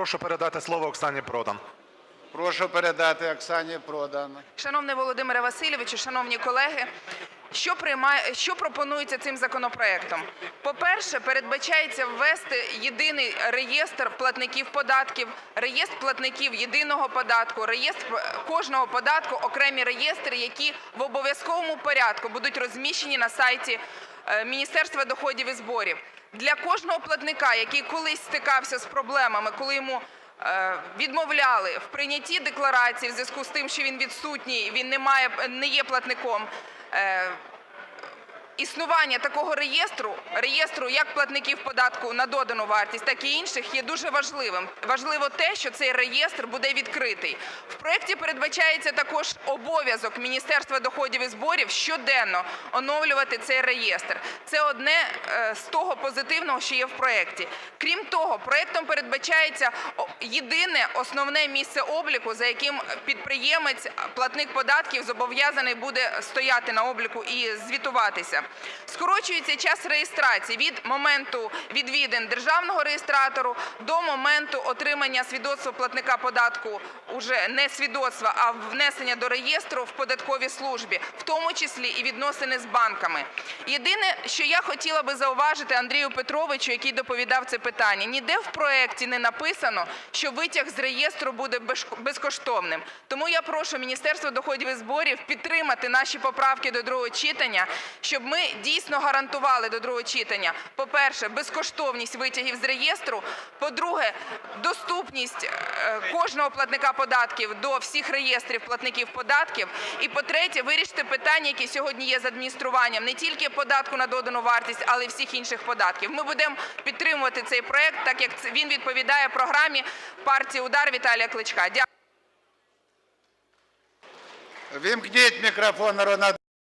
Прошу передати слово Оксані Продан. Прошу передати Оксані Продан. Шановний Володимире Васильовичу, шановні колеги, що приймає, що пропонується цим законопроектом? По-перше, передбачається ввести єдиний реєстр платників податків, реєстр платників єдиного податку, реєстр кожного податку, окремі реєстри, які в обов'язковому порядку будуть розміщені на сайті е, Міністерства доходів і зборів. Для кожного платника, який колись стикався з проблемами, коли йому відмовляли в прийнятті декларації в зв'язку з тим, що він відсутній, він не є платником. Існування такого реєстру, реєстру як платників податку на додану вартість, так і інших, є дуже важливим. Важливо те, що цей реєстр буде відкритий. В проєкті передбачається також обов'язок Міністерства доходів і зборів щоденно оновлювати цей реєстр. Це одне е, з того позитивного, що є в проєкті. Крім того, проєктом передбачається єдине основне місце обліку, за яким підприємець, платник податків зобов'язаний буде стояти на обліку і звітуватися. Скорочується час реєстрації від моменту відвідин державного реєстратору до моменту отримання свідоцтва платника податку, уже не свідоцтва, а внесення до реєстру в податковій службі, в тому числі і відносини з банками. Єдине, що я хотіла би зауважити Андрію Петровичу, який доповідав це питання, ніде в проєкті не написано, що витяг з реєстру буде безкоштовним. Тому я прошу Міністерство доходів і зборів підтримати наші поправки до другого читання, щоб ми дійсно гарантували до другого читання, по-перше, безкоштовність витягів з реєстру, по-друге, доступність е, кожного платника податків до всіх реєстрів платників податків, і по-третє, вирішити питання, які сьогодні є з адмініструванням не тільки податку на додану вартість, але й всіх інших податків. Ми будемо підтримувати цей проект, так як він відповідає програмі партії «Удар» Віталія Кличка. Дякую. Вімкніть мікрофон народного